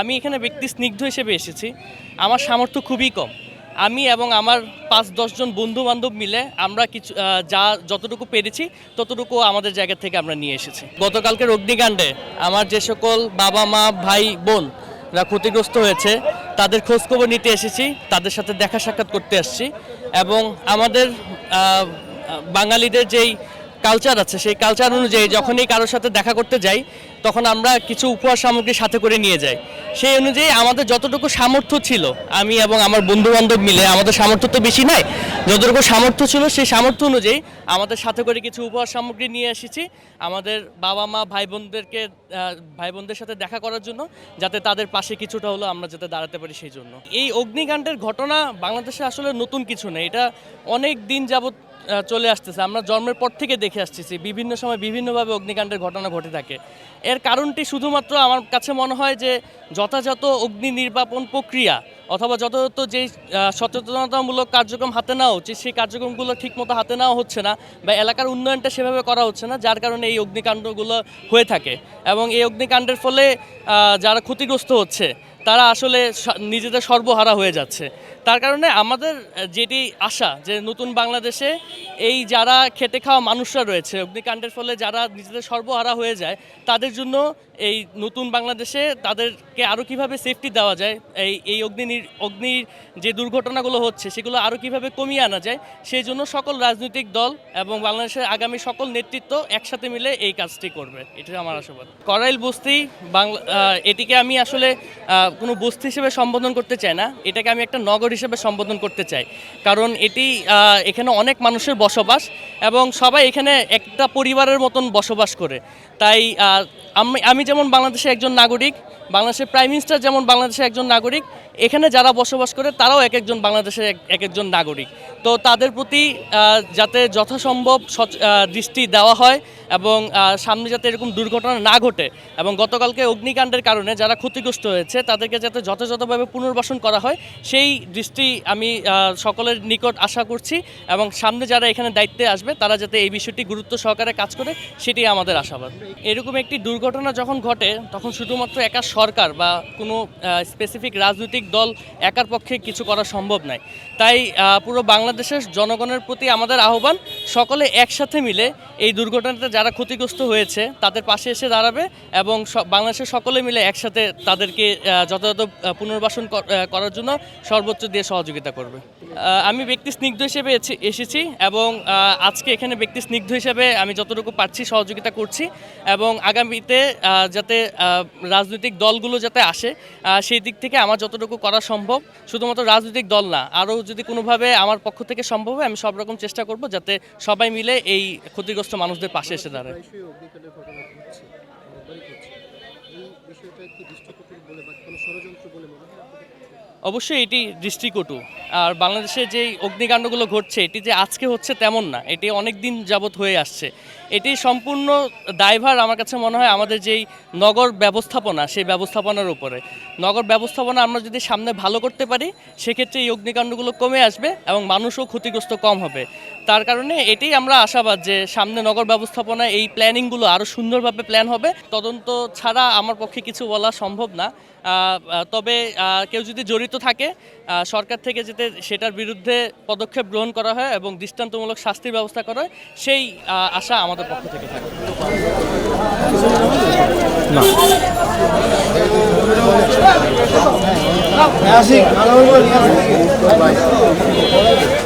আমি এখানে ব্যক্তি স্নিগ্ধ হিসেবে এসেছি। আমার সামর্থ্য খুবই কম। আমি এবং আমার পাঁচ দশজন বন্ধু বান্ধব মিলে আমরা কিছু যা যতটুকু পেরেছি, ততটুকু আমাদের জায়গা থেকে আমরা নিয়ে এসেছি। গতকালকের অগ্নিকাণ্ডে আমার যে সকল বাবা, মা, ভাই, বোন বোনরা ক্ষতিগ্রস্ত হয়েছে, তাদের খোঁজখবর নিতে এসেছি, তাদের সাথে দেখা সাক্ষাৎ করতে আসছি এবং আমাদের বাঙালিদের যেই কালচার আছে, সেই কালচার অনুযায়ী যখনই কারোর সাথে দেখা করতে যাই, তখন আমরা কিছু উপহার সামগ্রী সাথে করে নিয়ে যাই। সেই অনুযায়ী আমাদের যতটুকু সামর্থ্য ছিল, আমি এবং আমার বন্ধু বান্ধব মিলে, আমাদের সামর্থ্য তো বেশি নাই, যতটুকু সামর্থ্য ছিল সেই সামর্থ্য অনুযায়ী আমাদের সাথে করে কিছু উপহার সামগ্রী নিয়ে এসেছি। আমাদের বাবা মা ভাই বোনদেরকে ভাই বোনদের সাথে দেখা করার জন্য, যাতে তাদের পাশে কিছুটা হলো আমরা যাতে দাঁড়াতে পারি সেই জন্য। এই অগ্নিকাণ্ডের ঘটনা বাংলাদেশে আসলে নতুন কিছু নেই এটা অনেক দিন যাবত চলে আসতেছে। আমরা জন্মের পর থেকে দেখে আসতেছি বিভিন্ন সময় বিভিন্নভাবে অগ্নিকাণ্ডের ঘটনা ঘটে থাকে। এর কারণটি শুধুমাত্র আমার কাছে মনে হয় যে যথাযথ অগ্নি নির্বাপন প্রক্রিয়া অথবা যথাযথ যে আহ, সচেতনতামূলক কার্যক্রম হাতে নেওয়া উচিত সেই কার্যক্রমগুলো ঠিকমতো হাতে নেওয়া হচ্ছে না বা এলাকার উন্নয়নটা সেভাবে করা হচ্ছে না যার কারণে এই অগ্নিকাণ্ডগুলো হয়ে থাকে। এবং এই অগ্নিকাণ্ডের ফলে যারা ক্ষতিগ্রস্ত হচ্ছে তারা আসলে নিজেদের সর্বহারা হয়ে যাচ্ছে। তার কারণে আমাদের যেটি আশা যে নতুন বাংলাদেশে এই যারা খেটে খাওয়া মানুষরা রয়েছে, অগ্নিকাণ্ডের ফলে যারা নিজেদের সর্বহারা হয়ে যায়, তাদের জন্য এই নতুন বাংলাদেশে তাদেরকে আরও কীভাবে সেফটি দেওয়া যায়, এই এই অগ্নি নির- অগ্নির যে দুর্ঘটনাগুলো হচ্ছে, সেগুলো আরও কীভাবে কমিয়ে আনা যায়, সেই জন্য সকল রাজনৈতিক দল এবং বাংলাদেশের আগামী সকল নেতৃত্ব একসাথে মিলে এই কাজটি করবে। এটা আমার আশাবাদ। করাইল বস্তি, বাংলা এটিকে আমি আসলে কোনো বস্তি হিসেবে সম্বোধন করতে চাই না, এটাকে আমি একটা নগর হিসেবে সম্বোধন করতে চাই। কারণ এটি এখানে অনেক মানুষের বসবাস এবং সবাই এখানে একটা পরিবারের মতন বসবাস করে। তাই আমি আমি যেমন বাংলাদেশে একজন নাগরিক, বাংলাদেশের প্রাইম মিনিস্টার যেমন বাংলাদেশে একজন নাগরিক, এখানে যারা বসবাস করে তারাও এক একজন বাংলাদেশের এক- এক একজন নাগরিক। তো তাদের প্রতি যাতে যথাসম্ভব দৃষ্টি দেওয়া হয় এবং সামনে যাতে এরকম দুর্ঘটনা না ঘটে এবং গতকালকে অগ্নিকাণ্ডের কারণে যারা ক্ষতিগ্রস্ত হয়েছে, তাদেরকে যাতে যথাযথভাবে পুনর্বাসন করা হয়, সেই দৃষ্টি আমি সকলের নিকট আশা করছি এবং সামনে যারা এখানে দায়িত্বে আসবে, তারা যাতে এই বিষয়টি গুরুত্ব সহকারে কাজ করে, সেটি আমাদের আশাবাদ। এরকম একটি দুর্ঘটনা যখন ঘটে, তখন শুধুমাত্র একা সরকার বা কোনো স্পেসিফিক রাজনৈতিক দল একার পক্ষে কিছু করা সম্ভব নয়। তাই পুরো বাংলাদেশের জনগণের প্রতি আমাদের আহ্বান, সকলে একসাথে মিলে এই দুর্ঘটনাতে যারা ক্ষতিগ্রস্ত হয়েছে, তাদের পাশে এসে দাঁড়াবে এবং বাংলাদেশের সকলে মিলে একসাথে তাদেরকে যথাযথ পুনর্বাসন করার জন্য সর্বোচ্চ দিয়ে সহযোগিতা করবে। আমি ব্যক্তি স্নিগ্ধ হিসেবে এসে- এসেছি এবং আজকে এখানে ব্যক্তি স্নিগ্ধ হিসেবে আমি যতটুকু পারছি সহযোগিতা করছি এবং আগামীতে যাতে রাজনৈতিক দলগুলো যাতে আসে সেই দিক থেকে আমার যতটুকু করা সম্ভব। শুধুমাত্র রাজনৈতিক দল না, আরও যদি কোনোভাবে আমার পক্ষ থেকে সম্ভব হয়, আমি সব রকম চেষ্টা করব যাতে সবাই মিলে এই ক্ষতিগ্রস্ত মানুষদের পাশে এসে দাঁড়ায়। অবশ্যই এটি দৃষ্টিকটু। আর বাংলাদেশে যেই অগ্নিকাণ্ডগুলো ঘটছে, এটি যে আজকে হচ্ছে তেমন না, এটি অনেক দিন যাবৎ হয়ে আসছে। এটি সম্পূর্ণ দায়ভার আমার কাছে মনে হয় আমাদের যেই নগর ব্যবস্থাপনা, সেই ব্যবস্থাপনার উপরে। নগর ব্যবস্থাপনা আমরা যদি সামনে ভালো করতে পারি, সেক্ষেত্রে এই অগ্নিকাণ্ডগুলো কমে আসবে এবং মানুষও ক্ষতিগ্রস্ত কম হবে। তার কারণে এটাই আমরা আশাবাদ যে সামনে নগর ব্যবস্থাপনা এই প্ল্যানিংগুলো আরও সুন্দরভাবে প্ল্যান হবে। তদন্ত ছাড়া আমার পক্ষে কিছু বলা সম্ভব না। তবে কেউ যদি জড়িত থাকে সরকার থেকে যাতে সেটার বিরুদ্ধে পদক্ষেপ গ্রহণ করা হয় এবং দৃষ্টান্তমূলক শাস্তির ব্যবস্থা করা হয় সেই আশা আমাদের পক্ষ থেকে থাকে। আসি।